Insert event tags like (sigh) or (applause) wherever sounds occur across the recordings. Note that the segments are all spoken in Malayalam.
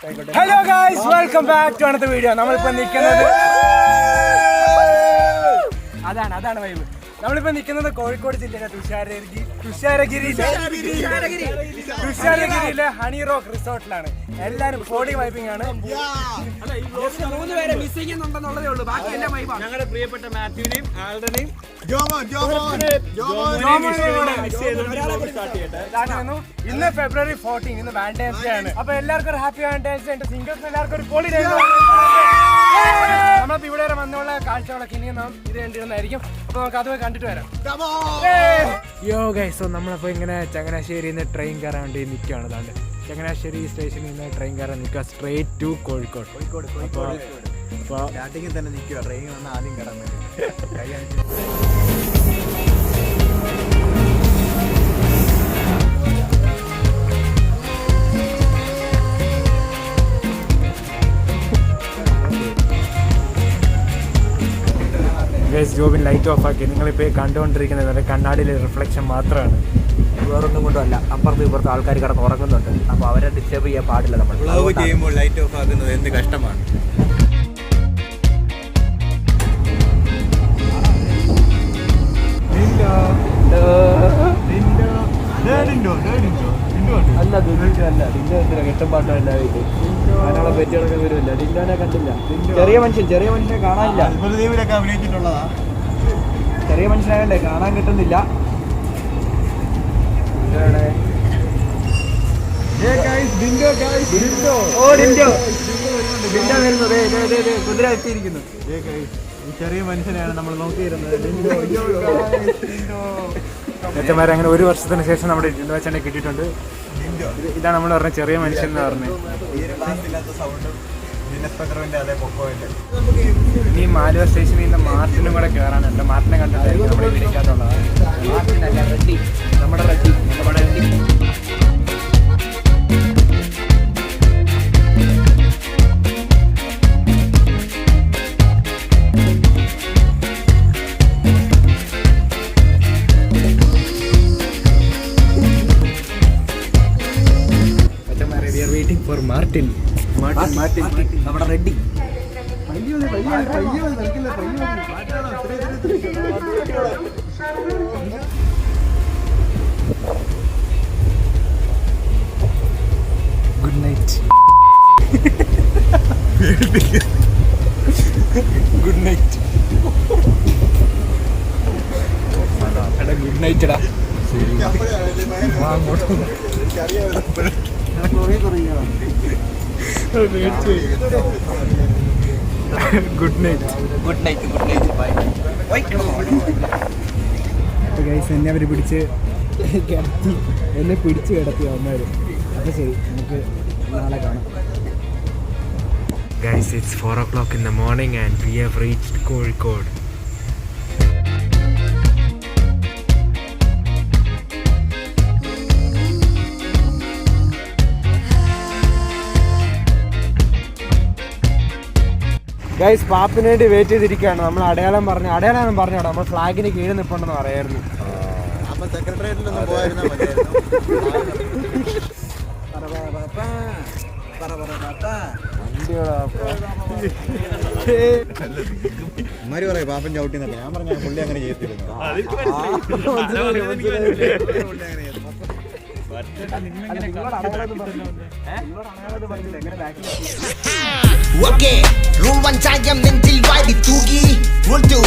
Hello guys welcome back to അടുത്ത വീഡിയോ നമ്മളിപ്പോ നിൽക്കുന്നത് അതാണ് അതാണ് വൈബ് നമ്മളിപ്പോ നിൽക്കുന്നത് കോഴിക്കോട് ജില്ലയിലെ തുഷാരഗിരി തുഷാരഗിരിയിലെ തുഷാരഗിരിയിലെ ഹണി റോക്ക് റിസോർട്ടിലാണ്. എല്ലാരും ബോഡി വൈപ്പിംഗ് ആണ്. മൂന്ന് പേരെ മിസ്സിംഗ് എന്നുണ്ടെന്നുള്ളതേ ഉള്ളൂ. ബാക്കി എല്ലാം വൈബാണ് ഞങ്ങളുടെ പ്രിയപ്പെട്ട മാത്യുവിനെയും ഇന്ന് ഫെബ്രുവരി ഫോർട്ടീൻ ഇന്ന് വാലന്റൈൻസ് ഡേ ആണ്. അപ്പൊ എല്ലാവർക്കും ഒരു ഹാപ്പി വാലന്റൈൻസ് ഡേ ഉണ്ട് സിംഗിൾസ് എല്ലാവർക്കും ഒരു പൊളി ഡേ നമ്മളിപ്പോ ഇവിടെ വരെ വന്നുള്ള കാഴ്ചകളൊക്കെ ഇനി നാം ഇത് കണ്ടിരുന്നായിരിക്കും അപ്പൊ നമുക്ക് അത് പോയി കണ്ടിട്ട് വരാം. യോ ഗൈസ് സോ നമ്മളിപ്പോ ഇങ്ങനെ ചങ്ങനാശ്ശേരി നിന്ന് ട്രെയിൻ കയറാൻ വേണ്ടി നിൽക്കുകയാണ് താണ്ട് ചങ്ങനാശ്ശേരി സ്റ്റേഷനിൽ നിന്ന് ട്രെയിൻ കയറാൻ നിൽക്കുക സ്ട്രേറ്റ് ടു കോഴിക്കോട്. കോഴിക്കോട് കോഴിക്കോട്. അപ്പോൾ സ്റ്റാർട്ടിങ്ങിൽ തന്നെ നിൽക്കുക ട്രെയിൻ വന്ന് ആദ്യം കയറാൻ വേണ്ടി. ഗൈസ് ജോബിൻ ലൈറ്റ് ഓഫ് ആക്കി. നിങ്ങളിപ്പോൾ കണ്ടുകൊണ്ടിരിക്കുന്നത് എന്റെ കണ്ണാടിയിലെ റിഫ്ലക്ഷൻ മാത്രമാണ്. വേറൊന്നും കൊണ്ടുമല്ല അപ്പുറത്ത് ഇപ്പുറത്ത് ആൾക്കാർ കിടന്ന് ഉറങ്ങുന്നുണ്ട്. അപ്പോൾ അവരെ ഡിസ്റ്റർബ് ചെയ്യാൻ പാടില്ല നമ്മൾ ചെയ്യുമ്പോൾ ലൈറ്റ് ഓഫ് ആക്കുന്നത് എന്ത് കഷ്ടമാണ്. അല്ല അല്ല ദില്ല എന്തിനാ? കെട്ടപ്പാട്ടല്ല അതിനുള്ള പറ്റിയൊക്കെ വരുമല്ല ഡിൻഡോനെ കണ്ടില്ല. ചെറിയ മനുഷ്യൻ ചെറിയ മനുഷ്യനെ കാണാനില്ല. ചെറിയ മനുഷ്യനാകണ്ടേ കാണാൻ കിട്ടുന്നില്ല. കുതിര എത്തിയിരിക്കുന്നു. ചെറിയ മനുഷ്യനെയാണ് നമ്മൾ നോക്കിയിരുന്നത്. അങ്ങനെ ഒരു വർഷത്തിന് ശേഷം നമ്മുടെ ഡിൻഡോ അച്ഛനെ കിട്ടിയിട്ടുണ്ട്. ഇതാണ് നമ്മൾ പറഞ്ഞ ചെറിയ മനുഷ്യൻ എന്ന് പറഞ്ഞത് ഇനി മാലുവ സ്റ്റേഷനിൽ നിന്ന് മാർട്ടിനും കൂടെ കയറാനുണ്ട് മാർട്ടിനെ കണ്ടിട്ടായിരിക്കും നമ്മുടെ വിളിക്കാത്തുള്ളത് മാർട്ടിനല്ല റെഡ്ഡി. നമ്മുടെ റെഡ്ഡി. നമ്മുടെ റെഡ്ഡി. മാർട്ടിൻ. മാർട്ടിൻ മാർട്ടിൻ നമ്മുടെ Reddy. Good night good night എടാ ഗുഡ് നൈറ്റ് എടാ. Good night good night good night bye guys എന്നെ അവർ പിടിച്ച് കിടത്തി. എന്നെ പിടിച്ച് കിടത്തി അമ്മമാർ അപ്പോൾ ശരി നമുക്ക് നാളെ കാണാം. Guys it's four o'clock in the morning and we have reached Kozhikode guys പാപ്പിന് വേണ്ടി വെയിറ്റ് ചെയ്തിരിക്കുകയാണ്. നമ്മൾ അടയാളം പറഞ്ഞു. അടയാളം പറഞ്ഞു നമ്മൾ ഫ്ലാഗിന് കീഴിൽ നിൽപ്പുണ്ടെന്ന് പറയായിരുന്നു. ഉമ്മാര് പറയാം പാപ്പൻ ചവിട്ടി നോക്കാം ഞാൻ പറഞ്ഞ പുള്ളി അങ്ങനെ ചെയ്തിരുന്നു. ഓക്കെ റൂൾ വൺ ചായം നെഞ്ചിൽ വാരി തൂകി. റൂൾ ടു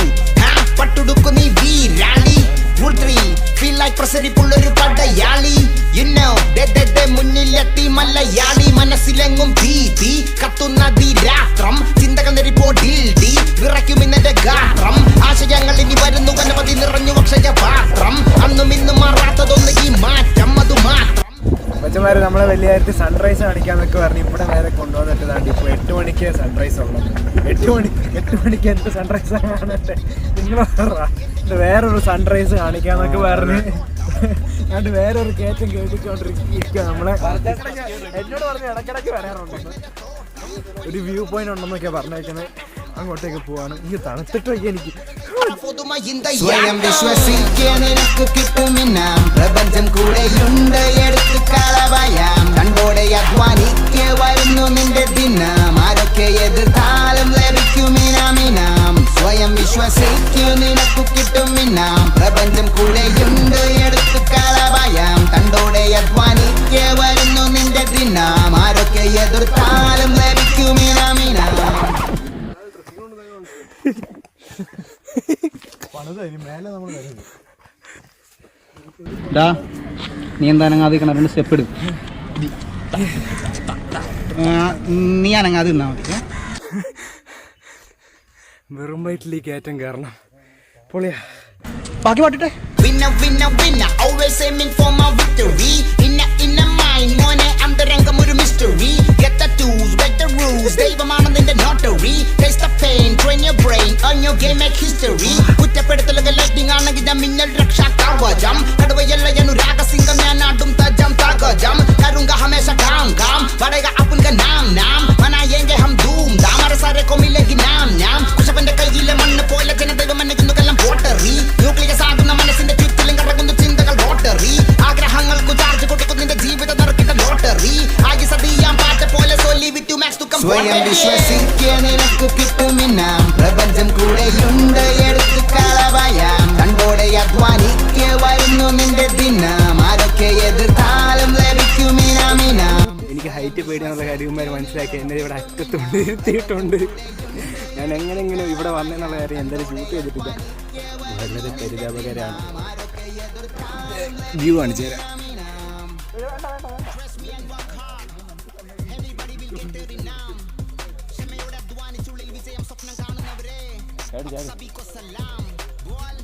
പട്ടുടുക്കു നീ വീരാളി. ത്രീ ഫീൽ ലൈക്ക് പ്രസരിപ്പുള്ളൊരു പടയാളി. ഇന്നോ മുന്നിലെത്തി മലയാളി. മനസ്സിലെങ്ങും തീ തീ കത്തുന്ന രാത്രം ചിന്തകൾ നെരിപ്പോടിൽ ഡി. വിറയ്ക്കും ഇന്നെന്റെ ഗാത്രം. ആശയങ്ങൾ ഇനി വരുന്നു അനവധി നിറഞ്ഞു അക്ഷയ പാത്രം. അന്നും ഇന്നും മാറാത്തതൊന്ന് ഈ മാറ്റം അത് മാത്രം. കൊച്ചന്മാര് നമ്മളെ വലിയായിട്ട് സൺറൈസ് കാണിക്കാന്നൊക്കെ പറഞ്ഞ് ഇവിടെ നേരെ കൊണ്ടുവന്നിട്ടതാണ് ഇപ്പോൾ എട്ട് മണിക്ക് സൺറൈസ് ഉള്ളത്. എട്ട് മണി എട്ട് മണിക്ക് എന്ത് സൺറൈസ് കാണട്ടെ ഇത് വേറൊരു സൺറൈസ് കാണിക്കാന്നൊക്കെ പറഞ്ഞ് അതുകൊണ്ട് വേറൊരു കയറ്റം കേട്ടിക്കൊണ്ടിരിക്കുക നമ്മളെ. എന്നോട് പറഞ്ഞ് ഇടയ്ക്കിടയ്ക്ക് വരാറുണ്ട്. ഒരു വ്യൂ പോയിന്റ് ഉണ്ടെന്നൊക്കെ പറഞ്ഞേക്കുന്നത്. അങ്ങോട്ടേക്ക് പോവാണ്. ഈ തണുത്തിട്ട് എനിക്ക്. കിട്ടുമിന്നാം. പ്രപഞ്ചം കൂടെയുണ്ട് എടുത്ത് കളവയാം. കണ്ടോടെ അധ്വാനിക്ക് വരുന്നു നിന്റെ ദിനം. ആരൊക്കെ എതിർത്താലും ലഭിക്കുമിനാമിനാം സ്വയം വിശ്വസിക്കൂ കിട്ടും ഇന്നാം പ്രപഞ്ചം കൂടെയുണ്ട് എടുത്തു കളവയാം. തണ്ടോടെ അധ്വാനിക്ക് വരുന്നു നിന്റെ ദിനം ആരൊക്കെ എതിർത്താലും ലഭിക്കും നീ എന്താ അനങ്ങാതെ രണ്ട് സ്റ്റെപ്പ് എടുക്കും. നീ അനങ്ങാതെ നിന്നാ മതി വെറും വയറ്റിലേക്ക് ഏറ്റവും കാരണം പൊളിയാ ബാക്കി പാട്ടിട്ടെ Winner, winner, winner, always aiming for my victory. In a, in a mind, money, I'm ഒരു സ്വയം വിശ്വസിക്കുക നിനക്ക് കിട്ടുമിന്നാം. പ്രപഞ്ചം കൂടെയുണ്ട് എടുത്ത് കളവയാം കണ്ടോടെ അധ്വാനിക്ക് വരുന്നു നിന്റെ ദിനം. ആരൊക്കെ എതിർത്താലും ലഭിക്കുമിനാമിനാം എനിക്ക് ഹൈറ്റ് പേടിയാന്നുള്ള കാര്യന്മാർ മനസ്സിലാക്കി. എന്നെ ഇവിടെ അറ്റത്തുണ്ട് ഇരുത്തിയിട്ടുണ്ട് ഞാൻ എങ്ങനെങ്കിലും ഇവിടെ വന്നെന്നുള്ള കാര്യം എന്തായാലും ഷൂട്ട് ചെയ്തിട്ടില്ല. വളരെ പരിതാപകരമാണ് വ്യൂ കാണിച്ചു തരാം. हट जा सभी को सलाम। बोल।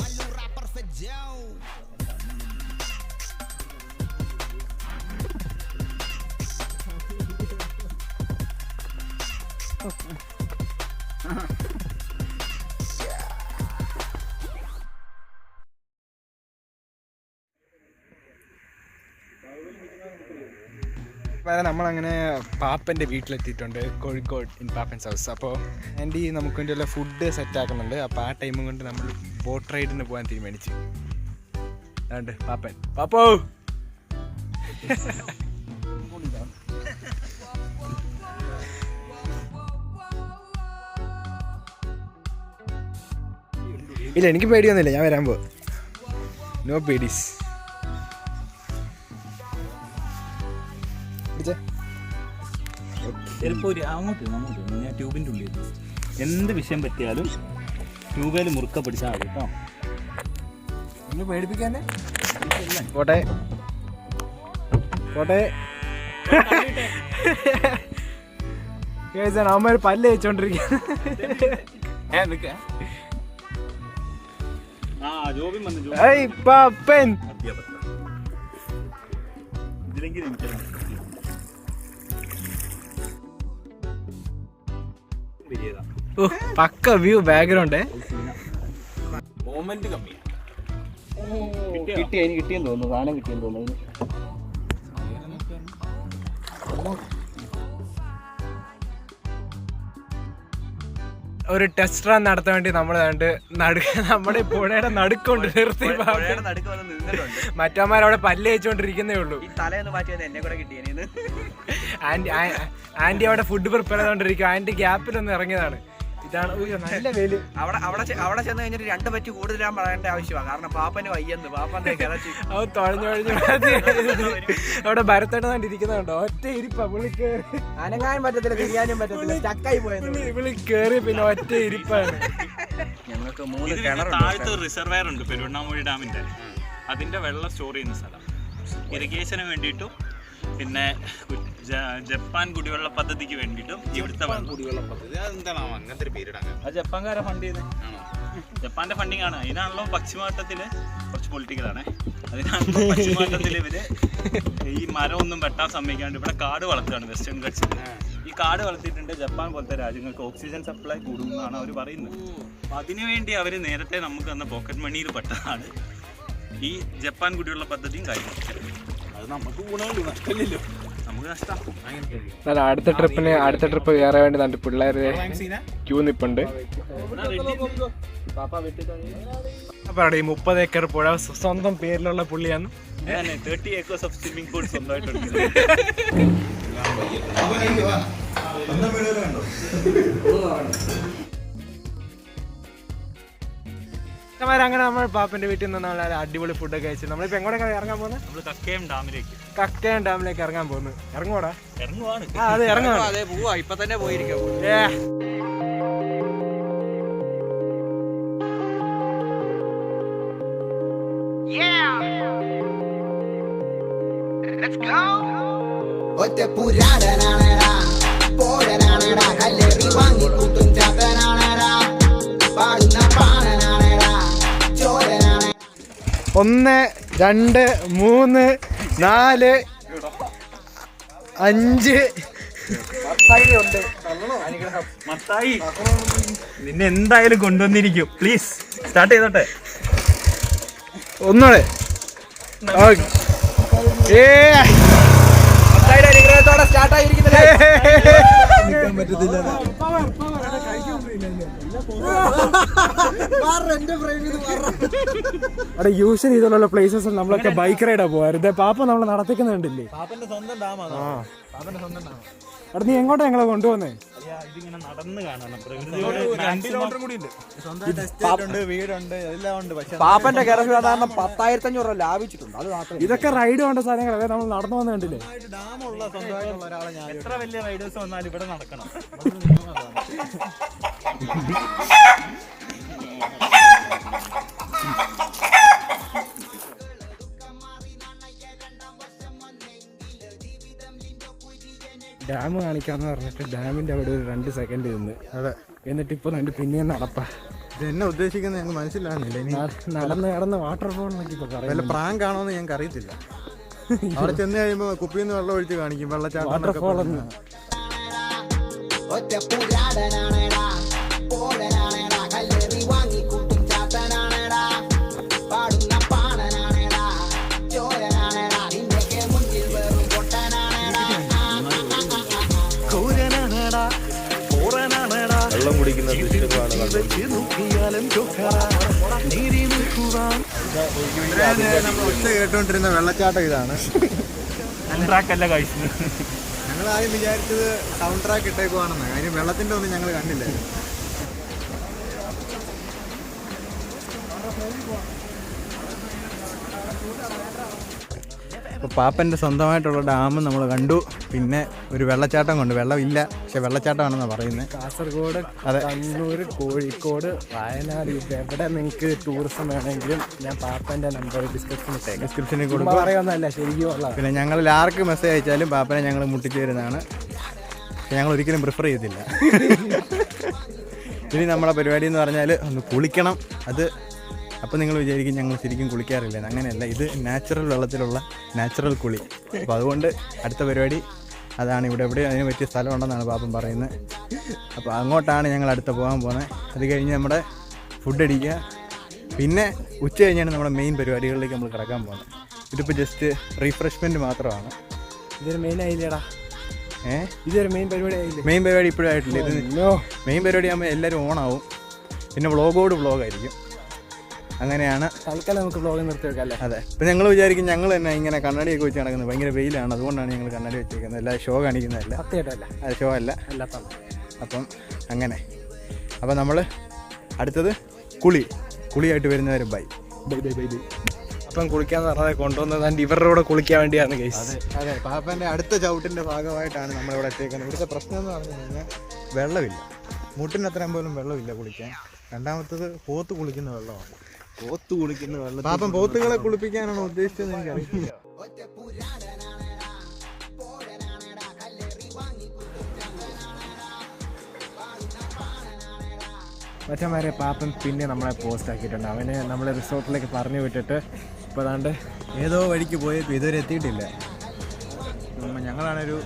मल्लू रैपर से जाओ। Okay. (laughs) വരെ നമ്മളങ്ങനെ പാപ്പന്റെ വീട്ടിലെത്തിയിട്ടുണ്ട് കോഴിക്കോട് ഇൻ പാപ്പൻസ് ഹൗസ്. അപ്പോൾ എന്റെ ഈ നമുക്ക് വേണ്ടിയുള്ള ഫുഡ് സെറ്റ് ആക്കുന്നുണ്ട്. അപ്പോൾ ആ ടൈമും കൊണ്ട് നമ്മൾ ബോട്ട് റൈഡിന് പോകാൻ തീരുമാനിച്ചു. അതുകൊണ്ട് പാപ്പൻ. പാപ്പോ! ഇല്ല എനിക്ക് പേടിയൊന്നുമില്ല. ഞാൻ വരാൻ പോ നോ പേഡീസ് ചിലപ്പോൾ ഒരു അങ്ങോട്ട് അങ്ങോട്ട്. ഞാൻ ട്യൂബിന്റെ ഉള്ളിൽ എന്ത് വിഷയം പറ്റിയാലും ട്യൂബേൽ മുറുക്ക പിടിച്ചാൽ മതി കേട്ടോ. ഒന്ന് പേടിപ്പിക്കാനേ. പോട്ടെ. പോട്ടെ. അവന്മാർ പല്ല് വെച്ചോണ്ടിരിക്കുക ഇതിലെങ്കിലും പക്ക വ്യൂ ബാക്ക്ഗ്രൗണ്ട് മൊമെന്റ് കമ്മിയാണ് കിട്ടി അതിന് കിട്ടിയെന്ന് തോന്നുന്നു. സാധനം കിട്ടിയെന്ന് തോന്നുന്നു. ഒരു ടെസ്റ്റ് റൺ നടത്താൻ വേണ്ടി നമ്മൾ കണ്ട് നടു നമ്മുടെ പുഴയുടെ നടുക്കൊണ്ട് നിർത്തി മറ്റന്മാരവിടെ പല്ല് വെച്ചുകൊണ്ടിരിക്കുന്നേ ഉള്ളൂ. ഈ തലയൊന്ന് മാറ്റിയത് എന്നെ കൂടെ കിട്ടിയേനെ ആന്റി ആന്റി അവിടെ ഫുഡ് പ്രിപ്പയർ ചെയ്തോണ്ടിരിക്കും ആന്റി ഗ്യാപ്പിൽ ഒന്ന് ഇറങ്ങിയതാണ്. ഇതാണ് നല്ല വേൽ അവിടെ അവിടെ അവിടെ ചെന്ന് കഴിഞ്ഞിട്ട് രണ്ട് പറ്റി കൂടുതലാൻ പറയേണ്ട ആവശ്യമാണ്. കാരണം പാപ്പന് വയ്യെന്ന് പാപ്പന്റെ (laughs) കിളച്ച്. അവൻ തുഴഞ്ഞൊഴിഞ്ഞ് (laughs) അവിടെ കണ്ടിരിക്കുന്നുണ്ടോ (laughs) ഒറ്റ ഇരിപ്പ കേറി. അനങ്ങാൻ പറ്റത്തില്ല തിരിയാനും പറ്റത്തില്ല ചക്കായി പോയത് വിളി- വിളി കേറി പിന്നെ ഒറ്റ ഇരിപ്പാണ്. ഞങ്ങൾക്ക് മൂന്ന് താഴത്തെ കിണറുണ്ട് താഴത്ത് ഒരു റിസർവയർ ഉണ്ട് പെരുവണ്ണാമൂഴി ഡാമിന്റെ. അതിന്റെ വെള്ളം സ്റ്റോർ ചെയ്യുന്ന സ്ഥലം. ഇറിഗേഷന് വേണ്ടിയിട്ടും പിന്നെ ജപ്പാൻ കുടിവെള്ള പദ്ധതിക്ക് വേണ്ടിയിട്ടും ഇവിടുത്തെ വെള്ളം. കുടിവെള്ള പദ്ധതി. അതെന്താണ് അങ്ങനത്തെ ഒരു പേരിടാൻ അത് ജപ്പാൻകാരെ ഫണ്ട് ചെയ്യുന്നത് ജപ്പാന്റെ ഫണ്ടിങ് ആണ്. അതിനാണല്ലോ പശ്ചിമഘട്ടത്തിൽ കുറച്ച് പൊളിറ്റിക്കലാണ് അതിനാണല്ലോ പശ്ചിമഘട്ടത്തിൽ ഇവർ ഈ മരം ഒന്നും വെട്ടാൻ സമ്മതിക്കാണ്ട് ഇവിടെ കാട് വളർത്തുകയാണ് വെസ്റ്റേൺ ഗട്ട്സിൽ ഈ കാട് വളർത്തിയിട്ടുണ്ട് ജപ്പാൻ പോലത്തെ രാജ്യങ്ങൾക്ക് ഓക്സിജൻ സപ്ലൈ കൂടും എന്നാണ് അവർ പറയുന്നത്. അപ്പൊ അതിനുവേണ്ടി അവർ നേരത്തെ നമുക്ക് തന്ന പോക്കറ്റ് മണിയിൽ പെട്ടതാണ് ഈ ജപ്പാൻ കുടിവെള്ള പദ്ധതിയും കാര്യങ്ങളും. അത് നമുക്ക് ഗുണമില്ല? നഷ്ടമില്ലല്ലോ. അല്ല അടുത്ത ട്രിപ്പിന് അടുത്ത ട്രിപ്പ് കയറാൻ വേണ്ടി തന്റെ പിള്ളേര് ക്യൂ നിപ്പുണ്ട്. ഈ മുപ്പത് ഏക്കർ പുഴ സ്വന്തം പേരിലുള്ള പുള്ളിയാണ്. Thirty acres of swimming pool സ്വന്തമായിട്ടുണ്ട് അങ്ങനെ നമ്മൾ പാപ്പന്റെ വീട്ടിൽ നിന്ന് നല്ല അടിപൊളി ഫുഡൊക്കെ കഴിച്ചു. നമ്മളിപ്പോ എങ്ങോട്ടൊക്കെ ഇറങ്ങാൻ പോകുന്നത് നമ്മൾ കക്കയം ഡാമിലേക്ക്. കക്കയം ഡാമിലേക്ക് ഇറങ്ങാൻ പോകുന്നു. ഇറങ്ങുവാടാ? ഇറങ്ങുവാണ്. ആ അത് ഇറങ്ങുവാ അതെ പോവാ. ഇപ്പൊ തന്നെ പോയിരിക്കും. ഏ. ഒറ്റ പുരാടനാണടാ പോഴനാണടാ കല്ലേറി വാങ്ങി കൂട്ടും ഒന്ന് രണ്ട് മൂന്ന് നാല് അഞ്ച്. നിന്നെ എന്തായാലും കൊണ്ടുവന്നിരിക്കും. പ്ലീസ് സ്റ്റാർട്ട് ചെയ്തോട്ടെ. ഒന്നോടെ ഓക്കേ. ഏ. അനുഗ്രഹത്തോടെ സ്റ്റാർട്ട് ആയിരിക്കുന്നില്ല? അവിടെ യൂഷ്വലി ഇതുള്ള പ്ലേസസ് നമ്മളൊക്കെ ബൈക്ക് റൈഡാ പോവാറ് പാപ്പ നമ്മളെ നടത്തിക്കുന്നുണ്ടല്ലേ പാപ്പന്റെ സ്വന്തം ഡാമാണ് പാപ്പന്റെ സ്വന്തം ഡാം. അവിടെ നീ എങ്ങോട്ടാ ഞങ്ങളെ കൊണ്ടുവന്നേ? ഇതിങ്ങനെ നടന്ന് കാണണം. പ്രകൃതിയോട് വീടുണ്ട് എല്ലാം ഉണ്ട്. പക്ഷേ പാപ്പന്റെ ഗർഭ സാധാരണ പത്തായിരത്തി അഞ്ഞൂറ് രൂപ ലാഭിച്ചിട്ടുണ്ട്. അത് മാത്രമേ ഇതൊക്കെ റൈഡ് വേണ്ട സാധനങ്ങളല്ലേ? നമ്മൾ നടന്നു വന്ന കണ്ടില്ലേ? ഡാമുള്ള സ്വന്തമായിട്ടുള്ള ഒരാളെ ഞാൻ എത്ര വലിയ റൈഡേഴ്സ് വന്നാലും ഇവിടെ നടക്കണം. ഡാം കാണിക്കാന്ന് പറഞ്ഞിട്ട് ഡാമിന്റെ അവിടെ ഒരു രണ്ട് സെക്കൻഡ് നിന്ന് അതെ. എന്നിട്ട് ഇപ്പൊ രണ്ട് പിന്നെയും നടപ്പാ. ഇത് എന്നെ ഉദ്ദേശിക്കുന്നത് ഞങ്ങൾക്ക് മനസ്സിലാകുന്നില്ല ഇനി നടന്ന് നടന്ന് വാട്ടർഫോൾ എന്നൊക്കെ ഇപ്പൊ വല്ല പ്രാങ്ക് ആണോന്ന് ഞങ്ങൾക്ക് അറിയത്തില്ല. അവിടെ ചെന്ന് കഴിയുമ്പോൾ കുപ്പിന്ന് നിന്ന് വെള്ളം ഒഴിച്ച് കാണിക്കും വെള്ളച്ചാട്ടം പറഞ്ഞ്. എന്ന് ഒറ്റ നമ്മൾ ഒച്ച കേട്ടോണ്ടിരുന്ന വെള്ളച്ചാട്ടം ഇതാണ് അല്ല ഞങ്ങൾ ആദ്യം വിചാരിച്ചത് സൗണ്ട് ട്രാക്ക് ഇട്ടേക്കുവാണെന്ന്. അതിന് വെള്ളത്തിന്റെ ഒന്നും ഞങ്ങൾ കണ്ടില്ല. അപ്പോൾ പാപ്പന്റെ സ്വന്തമായിട്ടുള്ള ഡാം നമ്മൾ കണ്ടു. പിന്നെ ഒരു വെള്ളച്ചാട്ടം കൊണ്ട്. വെള്ളമില്ല പക്ഷെ വെള്ളച്ചാട്ടമാണെന്നാണ് പറയുന്നത് കാസർഗോഡ് അതെ. കണ്ണൂർ കോഴിക്കോട് വയനാട് എവിടെ നിങ്ങൾക്ക് ടൂറിസം വേണമെങ്കിലും ഞാൻ പാപ്പന്റെ നമ്പർ ഡിസ്ക്രിപ്ഷനിൽ ഡിസ്ക്രിപ്ഷനിൽ കൊടുക്കും. പറയുന്നതല്ല ശരിക്കും ഉള്ള പിന്നെ ഞങ്ങളിൽ ആർക്ക് മെസ്സേജ് അയച്ചാലും പാപ്പനെ ഞങ്ങൾ മുട്ടിച്ചു തരുന്നതാണ് പക്ഷെ ഞങ്ങൾ ഒരിക്കലും പ്രിഫർ ചെയ്തില്ല (laughs) ഇനി നമ്മളെ പരിപാടി എന്ന് പറഞ്ഞാൽ ഒന്ന് കുളിക്കണം. അത് അപ്പോൾ നിങ്ങൾ വിചാരിക്കും ഞങ്ങൾ ശരിക്കും കുളിക്കാറില്ല. അങ്ങനെയല്ല. ഇത് നാച്ചുറൽ വെള്ളത്തിലുള്ള നാച്ചുറൽ കുളി. അപ്പോൾ അതുകൊണ്ട് അടുത്ത പരിപാടി അതാണ് ഇവിടെ. എവിടെ അതിന് പറ്റിയ സ്ഥലമുണ്ടെന്നാണ് പാപ്പം പറയുന്നത്. അപ്പോൾ അങ്ങോട്ടാണ് ഞങ്ങൾ അടുത്ത പോകാൻ പോകുന്നത്. അത് കഴിഞ്ഞ് നമ്മുടെ ഫുഡ് അടിക്കുക. പിന്നെ ഉച്ച കഴിഞ്ഞാണ് നമ്മുടെ മെയിൻ പരിപാടികളിലേക്ക് നമ്മൾ കിടക്കാൻ പോകുന്നത്. ഇതിപ്പോൾ ജസ്റ്റ് റീഫ്രഷ്മെന്റ് മാത്രമാണ്. ഇതൊരു മെയിൻ ആയില്ലേടാ ഏഹ് ഇതൊരു മെയിൻ പരിപാടി ആയില്ലേ? മെയിൻ പരിപാടി ഇപ്പോഴും ആയിട്ടില്ല. ഇത് മെയിൻ പരിപാടി ആകുമ്പോൾ എല്ലാവരും ഓണാവും പിന്നെ വ്ളോഗോട് വ്ളോഗായിരിക്കും അങ്ങനെയാണ്. തൽക്കാലം നമുക്ക് വ്ലോഗ് നിർത്തി വെക്കാം അല്ലേ? അതെ. ഇപ്പം ഞങ്ങൾ വിചാരിക്കും ഞങ്ങൾ തന്നെ ഇങ്ങനെ കണ്ണാടിയൊക്കെ വെച്ച് നടക്കുന്നത്. ഭയങ്കര വെയിലാണ്. അതുകൊണ്ടാണ് ഞങ്ങൾ കണ്ണാടി വെച്ചേക്കുന്നത് അല്ല ഷോ കാണിക്കുന്നതല്ല. സത്യമായിട്ടല്ല അത് ഷോ അല്ല. അല്ലാത്ത അപ്പം അങ്ങനെ. അപ്പം നമ്മൾ അടുത്തത് കുളി. കുളിയായിട്ട് വരുന്നവരും bye bye bye bye bye അപ്പം കുളിക്കാന്ന് പറഞ്ഞത് കൊണ്ടുവന്നത് എന്റെ ഇവരുടെ കൂടെ കുളിക്കാൻ വേണ്ടിയാണ് കേസ് അതെ അതെ. പാപ്പന്റെ അടുത്ത ചവിട്ടിന്റെ ഭാഗമായിട്ടാണ് നമ്മളിവിടെ എത്തിയേക്കുന്നത്. ഇവിടുത്തെ പ്രശ്നം എന്ന് പറഞ്ഞു കഴിഞ്ഞാൽ വെള്ളമില്ല. മുട്ടിനത്രയും പോലും വെള്ളമില്ല കുളിക്കാൻ. രണ്ടാമത്തത് പോത്ത് കുളിക്കുന്ന വെള്ളമാണ്. പോത്ത് കുളിക്കുന്ന വെള്ളം പാപ്പം പോത്തുകളെ കുളിപ്പിക്കാനാണ് ഉദ്ദേശിച്ചത് മറ്റന്മാരെ പാപ്പൻ പിന്നെ നമ്മളെ പോസ്റ്റ് ആക്കിയിട്ടുണ്ട്. അവനെ നമ്മളെ റിസോർട്ടിലേക്ക് പറഞ്ഞു വിട്ടിട്ട് ഇപ്പോൾ അതാണ്ട് ഏതോ വഴിക്ക് പോയപ്പോൾ ഇതുവരെ എത്തിയിട്ടില്ല. ഞങ്ങളാണൊരു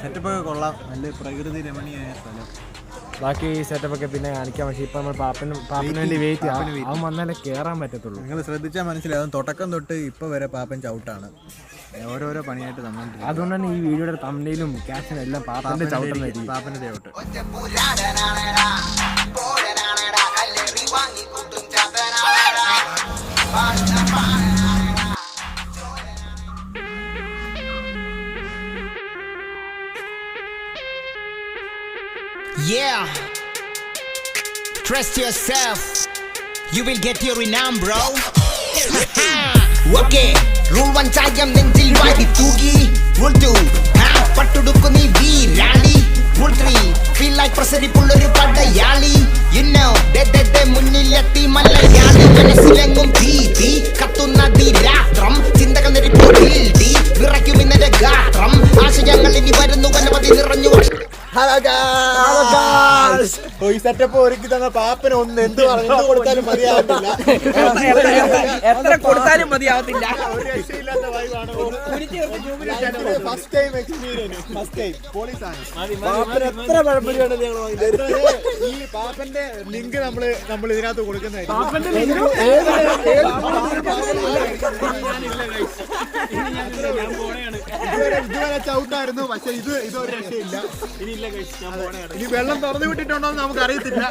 സെറ്റപ്പൊക്കെ കൊള്ളാം. നല്ല പ്രകൃതി രമണീയമായ സ്ഥലം. ബാക്കി സെറ്റപ്പ് ഒക്കെ പിന്നെ കാണിക്കാം. പക്ഷേ ഇപ്പം നമ്മൾ പാപ്പന് പാപ്പന് വേണ്ടി വെയിറ്റ് ചെയ്യാം. അവൻ വന്നാലേ കയറാൻ പറ്റത്തുള്ളൂ. നിങ്ങൾ ശ്രദ്ധിച്ചാൽ മനസ്സിലാവും തുടക്കം തൊട്ട് ഇപ്പോൾ വരെ പാപ്പൻ ചവിട്ടാണ്. ഓരോരോ പണിയായിട്ട് തന്നോണ്ടിരിക്കും അതുകൊണ്ട് തന്നെ ഈ വീഡിയോയുടെ തമ്മിലും ക്യാപ്ഷനും എല്ലാം പാപ്പന്റെ ചവിട്ടുന്നതായിരിക്കും പാപ്പന്റെ ചവിട്ട്. Yeah. Trust yourself. You will get your renown, bro. (laughs) okay. Rule one ചായം നെഞ്ചിൽ വാരി തൂകി റൂൾ ടു പട്ടുടുക്കു നീ വീരാളി റൂൾ ത്രീ ഫീൽ ലൈക്ക് പ്രസരിപ്പുള്ളൊരു പടയാളി യുന്നോ മുന്നിലെത്തി മലയാളി മനസ്സിലെങ്ങും ഭീതി കത്തുന്ന രാത്രം ചിന്തകൾ നെരിപ്പോടി വിറയ്ക്കും ഇന്നലെ ഗാത്രം ആശയങ്ങൾ ഇനി വരുന്നു അനവധി നിറഞ്ഞു ഈ സെറ്റപ്പ് ഒരുക്കി തന്ന പാപ്പന് ഒന്ന് എന്ത് പറഞ്ഞു? എന്ത് കൊടുത്താലും മതിയാവത്തില്ല. എത്ര കൊടുത്താലും മതിയാവത്തില്ല. First time experience first time പോലീസാണ്. പാപ്പന് എത്ര പഴപ്പൊരിയാണ് ഈ പാപ്പന്റെ ലിങ്ക് നമ്മൾ നമ്മൾ ഇതിനകത്ത് കൊടുക്കുന്നതായിരിക്കും. ഇതുവരെ ഇതുവരെ പക്ഷെ ഇത് ഇത് ഒരു രക്ഷയില്ല ഇനി വെള്ളം തുറന്നു വിട്ടിട്ടുണ്ടോ എന്ന് നമുക്ക് അറിയത്തില്ല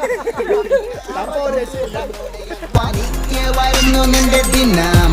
രക്ഷയില്ല. നിന്റെ ദിനം.